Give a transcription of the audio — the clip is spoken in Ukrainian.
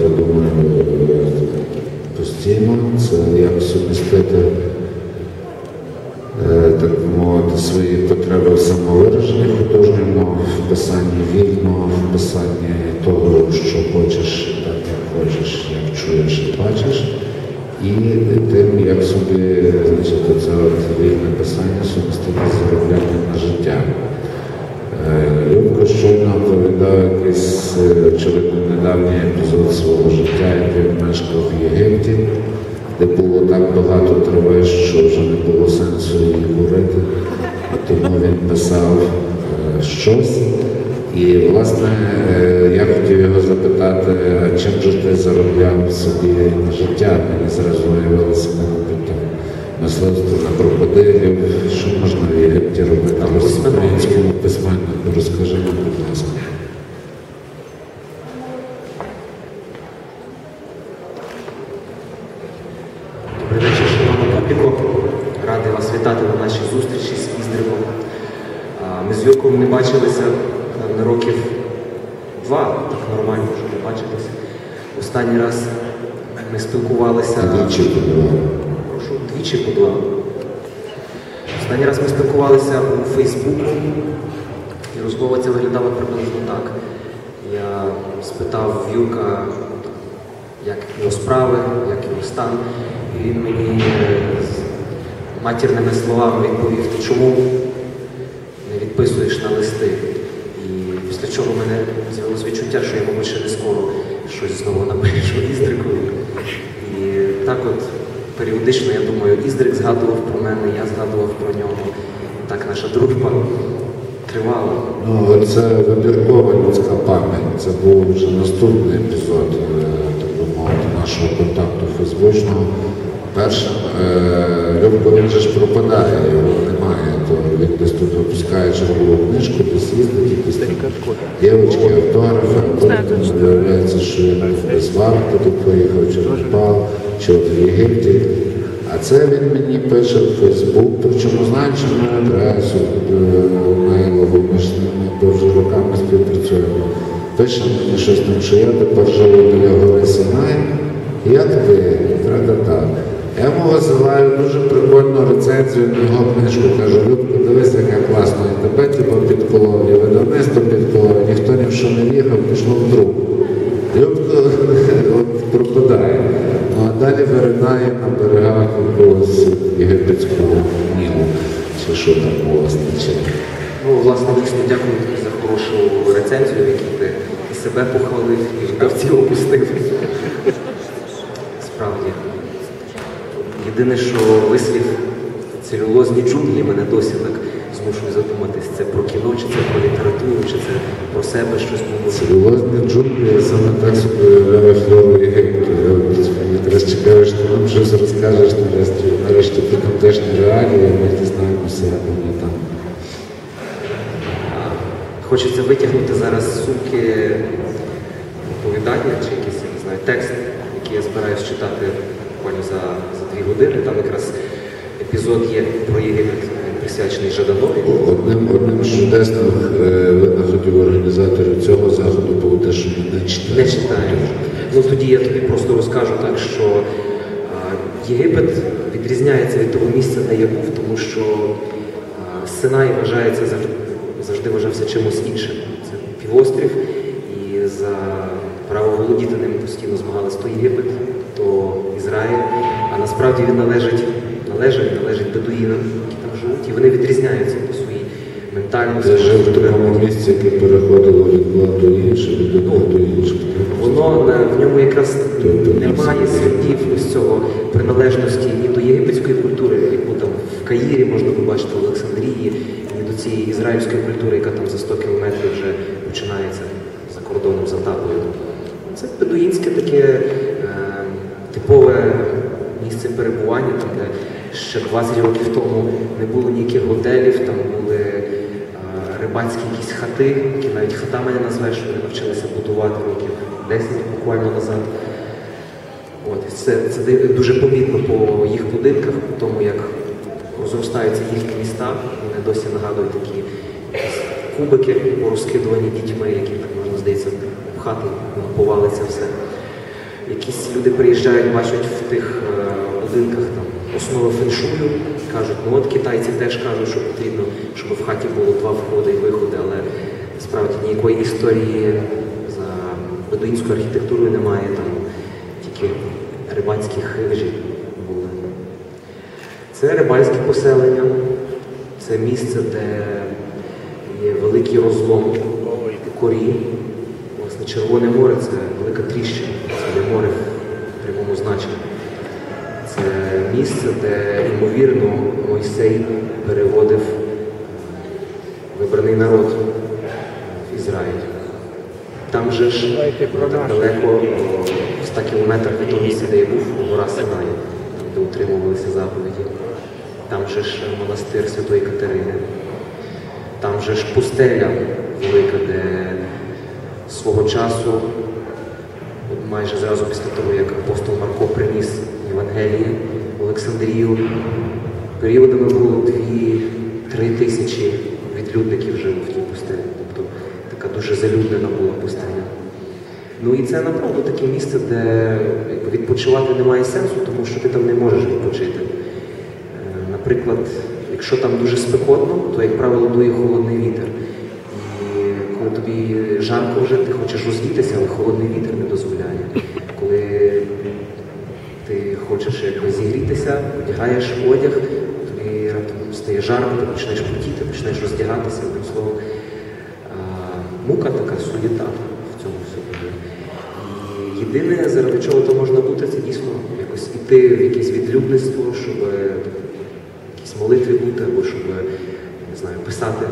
я думаю, постійно. Це як сумістити, е, так мовити, свої потреби в самовираженні художньому, в писанні вільного, в писанні того, що хочеш, так як хочеш, як чуєш і бачиш. І тим, як собі значить, це от вільне писання сумістити з зароблянням на життя. Е, Любко щойно оповідав якийсь е, очевидно недавній епізод свого життя, як він мешкав в Єгипті, де було так багато трави, що вже не було сенсу її курити. Тому він писав е, щось. І, власне, е, я хотів його запитати, чим же ти заробляв собі життя? Мені зразу виявилося, мисливство на крокодилів, що можна в Єгипті робити, але з українському письменнику розкажи нам, будь ласка. Добрий вечір, шановна публіко. Радий вітати на нашій зустрічі з Іздриком. Ми з Юрком не бачилися на років два, так нормально вже не бачилися. Останній раз ми спілкувалися. Двічі подавав. Прошу, двічі по два. Останній раз ми спілкувалися у Фейсбуку, і розмова ця виглядала приблизно так. Я спитав Юрка, як його справи, як його стан, і він мені е, матірними словами відповів, ти чому не відписуєш на листи. І після чого мене з'явилось відчуття, що я, мабуть, ще не скоро щось знову напишу Іздрикові. І так от періодично, я думаю, Іздрик згадував про мене, я згадував про нього. Так наша дружба тривала. Ну, це вибіркова людська пам'ять. Це був вже наступний епізод, е, так би мовити, нашого контакту фейсбучного. Першим Любко він же ж пропадає, його немає, то він десь тут випускає чергову книжку, десь їздить, якісь там дівчатки, автографи, а потім виявляється, що він десь в тут поїхав, чи в Непал, чи от в Єгипті. А це він мені пише в Фейсбук, причому знаючи мою адресу е, мейлову, ми ж вже роками співпрацюємо. Пише мені щось там, що я тепер живу біля гори Синай. Як ти? Тра-та-та. Я йому висилаю дуже прикольну рецензію на його книжку. Кажу, Любко, дивись, яка класна. І тебе типу підколов, і видавництво підколов, ніхто ні в що не їхав, пішло в друг. Любко от пропадає. Ну а далі виринає на берегах якогось єгипетського Нілу. Чи що там у вас. Ну, власне, дійсно дякую тобі за хорошу рецензію, в якій ти і себе похвалив, і видавців опустив. Справді. Єдине, що вислів целюлозні джунглі мене досі так змушує задуматись, це про кіно, чи це про літературу, чи це про себе щось мовити. Целюлозні джунглі, я саме так собі уявляю флору Єгипту. Я мені якраз чекаю, що нам щось розкажеш нарешті, нарешті про тамтешні реалії, ми дізнаємося, як вони там. Хочеться витягнути зараз з сумки оповідання чи якийсь, я не знаю, текст, який я збираюсь читати буквально за, за дві години. Там якраз епізод є про Єгипет, присвячений Жаданові. Одним, одним з чудесних е, винаходів організаторів цього заходу було те, що ми не читали. Не читаю. Ну тоді я тобі просто розкажу так, що а, Єгипет відрізняється від того місця, де я був, тому що а, Синай вважається завжди, завжди вважався чимось іншим. Це півострів, і за право володіти ним постійно змагалися то Єгипет, Ізраїль. А насправді він належить, належить, належить бедуїнам, які там живуть, і вони відрізняються по своїй ментальності. Це жив в такому місці, яке переходило від одного до іншого, від одного до іншого. Воно на- в ньому якраз немає слідів ось цього приналежності ні до єгипетської культури, яку там в Каїрі можна побачити в Олександрії, ні до цієї ізраїльської культури, яка там за 100 кілометрів вже починається за кордоном за табою. Це бедуїнське таке перебування, там, де ще 20 років тому не було ніяких готелів, там були е, рибацькі якісь хати, які навіть хатами не назвеш, вони навчилися будувати років 10 буквально назад. От, це, це дуже помітно по їх будинках, по тому, як розростаються їхні міста. Вони досі нагадують такі кубики, порозкидувані дітьми, які так можна здається, пхати, воно повалиться все. Якісь люди приїжджають, бачать в тих будинках там основи феншую, кажуть, ну от китайці теж кажуть, що потрібно, щоб в хаті було два входи і виходи, але справді ніякої історії за бедуїнською архітектурою немає, там тільки рибацькі хижі були. Це рибальське поселення, це місце, де є великий розлом корі. Власне, Червоне море це велика тріщина, це не море в прямому значенні. Це місце, де, ймовірно, Мойсей переводив вибраний народ в Ізраїль. Там же ж так далеко, в 100 кілометрах від того місця, де я був, гора Синай, там, де утримувалися заповіді. Там же ж монастир Святої Катерини. Там же ж пустеля велика, де свого часу, майже зразу після того, як апостол Марко приніс Євангеліє в Олександрію, періодами було дві-три тисячі відлюдників жило в тій пустелі. Тобто така дуже залюднена була пустеля. Ну і це направду таке місце, де відпочивати немає сенсу, тому що ти там не можеш відпочити. Е, Наприклад, якщо там дуже спекотно, то, як правило, дує холодний вітер. І коли тобі жарко вже, ти хочеш розвітися, але холодний вітер не дозволяє. Коли ти хочеш якби зігрітися, одягаєш одяг, тобі раптом стає жарко, ти починаєш потіти, починаєш роздягатися, одним словом. Мука така суєта в цьому всьому. І єдине, заради чого то можна бути, це дійсно якось іти в якесь відлюдництво, щоб якісь молитви бути, або щоб не знаю, писати